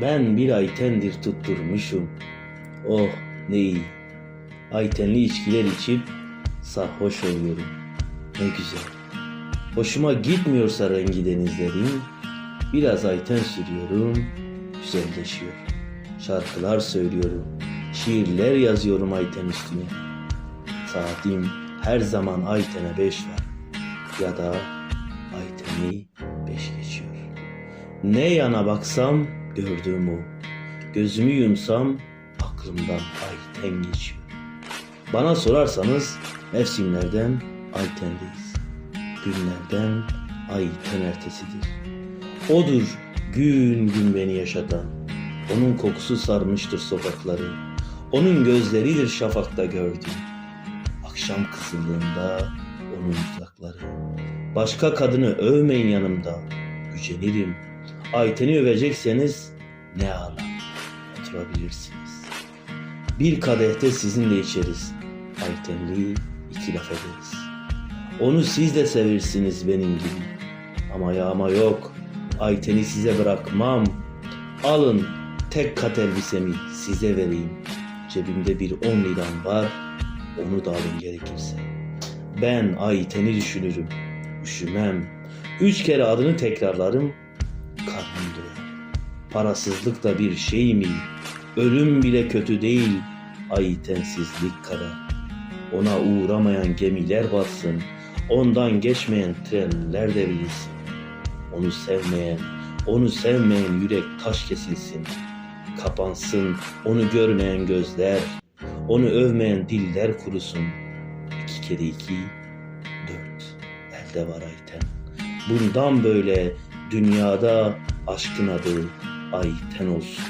Ben bir aytendir tutturmuşum. Oh ne iyi. Aytenli içkiler içip sarhoş oluyorum. Ne güzel. Hoşuma gitmiyorsa rengi denizlerin, biraz ayten sürüyorum, güzelleşiyor. Şarkılar söylüyorum, şiirler yazıyorum ayten üstüne. Saatim her zaman aytene beş var. Ya da ayteni beş geçiyor. Ne yana baksam gördüğüm o. Gözümü yumsam aklımdan ayten geçiyor. Bana sorarsanız mevsimlerden aytendeyiz. Günlerden ayten ertesidir. Odur gün gün beni yaşatan. Onun kokusu sarmıştır sokakları. Onun gözleridir şafakta gördüğüm. Akşam kısıldığında onun uzakları. Başka kadını övmeyin yanımda. Gücenirim. Ayten'i övecekseniz ne ala oturabilirsiniz. Bir kadehte sizinle içeriz. Aytenli iki laf ederiz. Onu siz de seversiniz benim gibi. Ama yağma yok. Ayten'i size bırakmam. Alın tek kat elbisemi size vereyim. Cebimde bir on liram var. Onu da alın gerekirse. Ben Ayten'i düşünürüm. Üşümem. Üç kere adını tekrarlarım. Karnım doyar. Parasızlık da bir şey mi? Ölüm bile kötü değil. Aytensizlik kadar. Ona uğramayan gemiler batsın. Ondan geçmeyen trenler devrilsin. Onu sevmeyen, onu sevmeyen yürek taş kesilsin. Kapansın onu görmeyen gözler. Onu övmeyen diller kurusun. İki kere iki, dört. Elde var Ayten. Bundan böyle dünyada aşkın adı Ayten olsun.